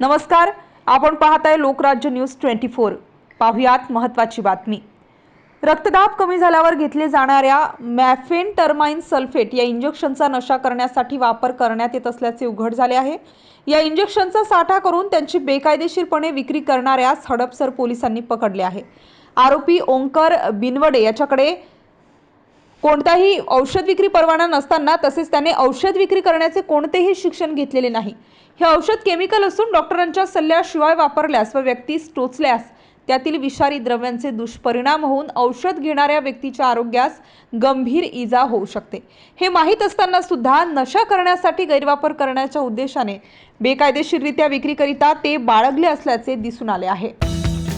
नमस्कार आपण पाहताय लोकराज्य न्यूज ट्वेंटी फोर. पाहुयात महत्त्वाची बातमी. रक्तदाब कमी झाल्यावर घेतले जाणाऱ्या मॅफेन टर्माइन सल्फेट या इंजेक्शनचा नशा करण्यासाठी वापर करण्यात येत असल्याचे उघड झाले आहे. या इंजेक्शनचा साठा करून त्यांची बेकायदेशीरपणे विक्री करणाऱ्यास हडपसर पोलिसांनी पकडले आहे. आरोपी ओंकर बिनवडे याच्याकडे कोणताही औषध विक्री परवाना नसताना तसेच त्याने औषध विक्री करण्याचे कोणतेही शिक्षण घेतलेले नाही. हे औषध केमिकल असून डॉक्टरांच्या सल्ल्याशिवाय वापरल्यास व व्यक्तीस टोचल्यास त्यातील विषारी द्रव्यांचे दुष्परिणाम होऊन औषध घेणाऱ्या व्यक्तीच्या आरोग्यास गंभीर इजा होऊ शकते. हे माहीत असताना सुद्धा नशा करण्यासाठी गैरवापर करण्याच्या उद्देशाने बेकायदेशीररित्या विक्रीकरिता ते बाळगले असल्याचे दिसून आले आहे.